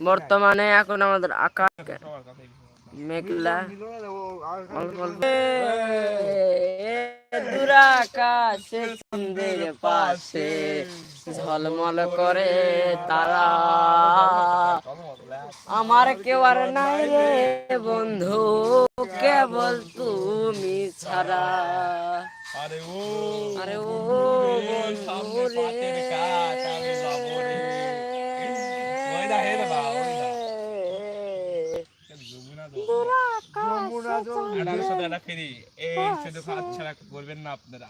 বর্তমানে এখন আমাদের আকাশ মেঘলা অল্প অল্প দুরাকাশে চন্দ্রের পাশে ঝলমল করে তারা আমার কেউ আর নাই রে বন্ধু কেবল তুমি ছাড়া। আরে ও আরে ও বন্ধু রে করবেন না আপনারা।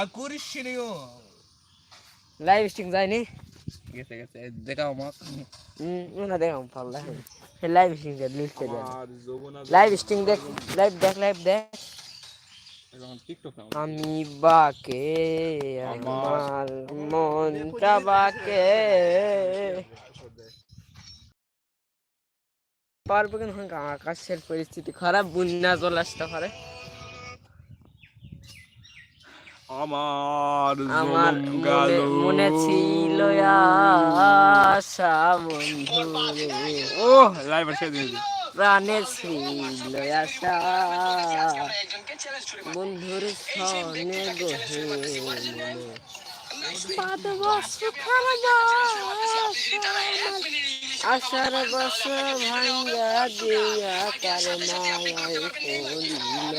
আকর্ষণীয় লাইভ স্ট্রিম যায়নি? গেছে গেছে দেখাও না পাল্লা live stream list live stream দেখ। লাইভ দেখ লাইভ দেখ আমি বাকে, আমার মনটা বাকে পারব কেন আকাশের পরিস্থিতি খারাপ, বন্যা চলে আসতে পারে। আমার আমার মনে ছিল আশা বন্ধু ও লাইভ আছে দিদি প্রাণে ছিল আশা। বন্ধুর সনে গহে বাঁধব সুখের আশার বস ভাঙ্গা দিয়া কার মায়ায় পড়িল।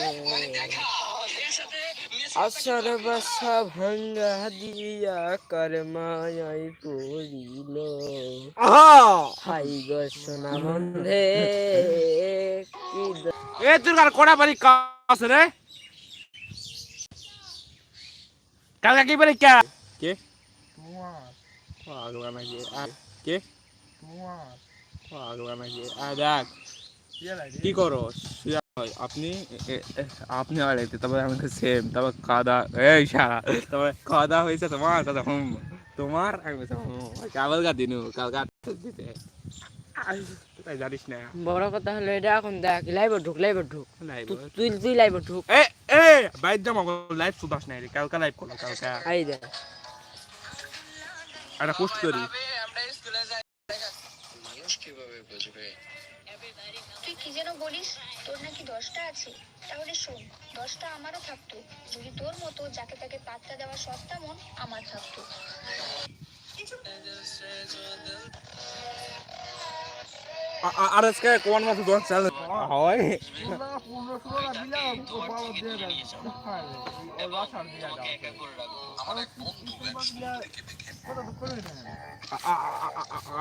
আশার বাসা ভাঙ্গা দিয়া কার মায়ায় পড়িল হাই গো সোনা বন্ধে কি এ তোর কার কোড়া বাড়ি কাজ রে? কালকে কি বাড়ি কে? কে? পাগলা নাকি? আর কে? পাগলা নাকি? আর দেখ। কি করো? হয়। আপনি আপনি আর এতে তারপরে আমাদের সেম তারপর খাওয়া দাওয়া এই সারা তারপরে খাওয়া দাওয়া হয়েছে তোমার কথা হুম তোমার আমি কাবল গা দিনু কাল গা দিতে। তাই জানিস না। বড় কথা হলো এটা এখন দেখ লাইভে ঢুক লাইভে ঢুক। তুই তুই লাইভে ঢুক। এ এ বাইর লাইভ শুধাস নাই রে কালকা লাইভ করো কালকা। আই একটা পোস্ট করি। তুই কি যেন বলিস? তোর নাকি দশটা আছে। তাহলে শোন, দশটা আমারও থাকতো। যদি তোর মতো যাকে তাকে পাত্তা দেওয়া সস্তা মন আমার থাকতো। আর আজকে কোন মাছ দোন চাল হয়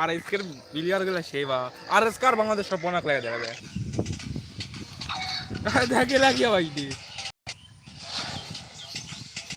আর আজকের বিলিয়ারগুলা সেই বা আর আজকার বাংলাদেশ সব বনাক লাগে দেবে দেখে লাগিয়ে ভাই